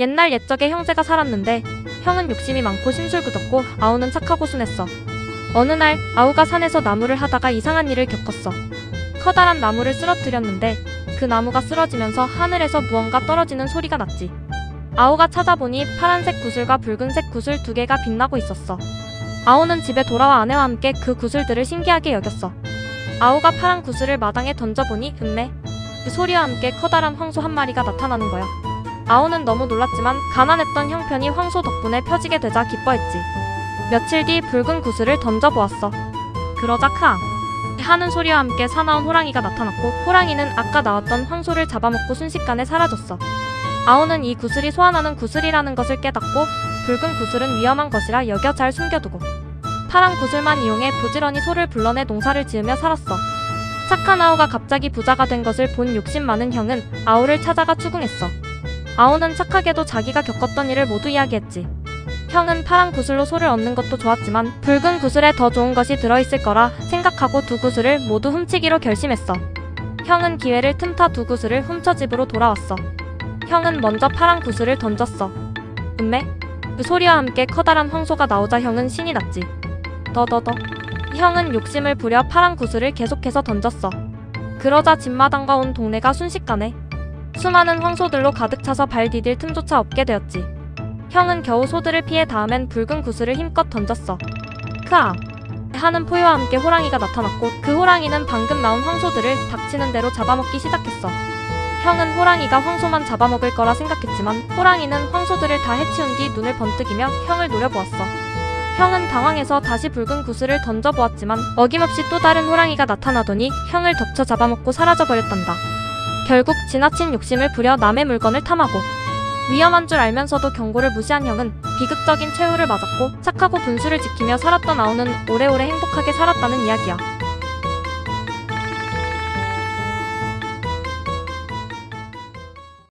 옛날 옛적에 형제가 살았는데 형은 욕심이 많고 심술궂었고 아우는 착하고 순했어. 어느 날 아우가 산에서 나무를 하다가 이상한 일을 겪었어. 커다란 나무를 쓰러뜨렸는데 그 나무가 쓰러지면서 하늘에서 무언가 떨어지는 소리가 났지. 아우가 찾아보니 파란색 구슬과 붉은색 구슬 두 개가 빛나고 있었어. 아우는 집에 돌아와 아내와 함께 그 구슬들을 신기하게 여겼어. 아우가 파란 구슬을 마당에 던져보니 음매. 그 소리와 함께 커다란 황소 한 마리가 나타나는 거야. 아우는 너무 놀랐지만 가난했던 형편이 황소 덕분에 펴지게 되자 기뻐했지. 며칠 뒤 붉은 구슬을 던져보았어. 그러자 크앙 하는 소리와 함께 사나운 호랑이가 나타났고 호랑이는 아까 나왔던 황소를 잡아먹고 순식간에 사라졌어. 아우는 이 구슬이 소환하는 구슬이라는 것을 깨닫고 붉은 구슬은 위험한 것이라 여겨 잘 숨겨두고 파란 구슬만 이용해 부지런히 소를 불러내 농사를 지으며 살았어. 착한 아우가 갑자기 부자가 된 것을 본 욕심 많은 형은 아우를 찾아가 추궁했어. 아우는 착하게도 자기가 겪었던 일을 모두 이야기했지. 형은 파란 구슬로 소를 얻는 것도 좋았지만 붉은 구슬에 더 좋은 것이 들어있을 거라 생각하고 두 구슬을 모두 훔치기로 결심했어. 형은 기회를 틈타 두 구슬을 훔쳐 집으로 돌아왔어. 형은 먼저 파란 구슬을 던졌어. 음매? 그 소리와 함께 커다란 황소가 나오자 형은 신이 났지. 더더더. 형은 욕심을 부려 파란 구슬을 계속해서 던졌어. 그러자 집마당과 온 동네가 순식간에 수많은 황소들로 가득 차서 발 디딜 틈조차 없게 되었지. 형은 겨우 소들을 피해 다음엔 붉은 구슬을 힘껏 던졌어. 크아! 하는 포유와 함께 호랑이가 나타났고 그 호랑이는 방금 나온 황소들을 닥치는 대로 잡아먹기 시작했어. 형은 호랑이가 황소만 잡아먹을 거라 생각했지만 호랑이는 황소들을 다 해치운 뒤 눈을 번뜩이며 형을 노려보았어. 형은 당황해서 다시 붉은 구슬을 던져보았지만 어김없이 또 다른 호랑이가 나타나더니 형을 덮쳐 잡아먹고 사라져버렸단다. 결국 지나친 욕심을 부려 남의 물건을 탐하고 위험한 줄 알면서도 경고를 무시한 형은 비극적인 최후를 맞았고 착하고 분수를 지키며 살았던 아우는 오래오래 행복하게 살았다는 이야기야.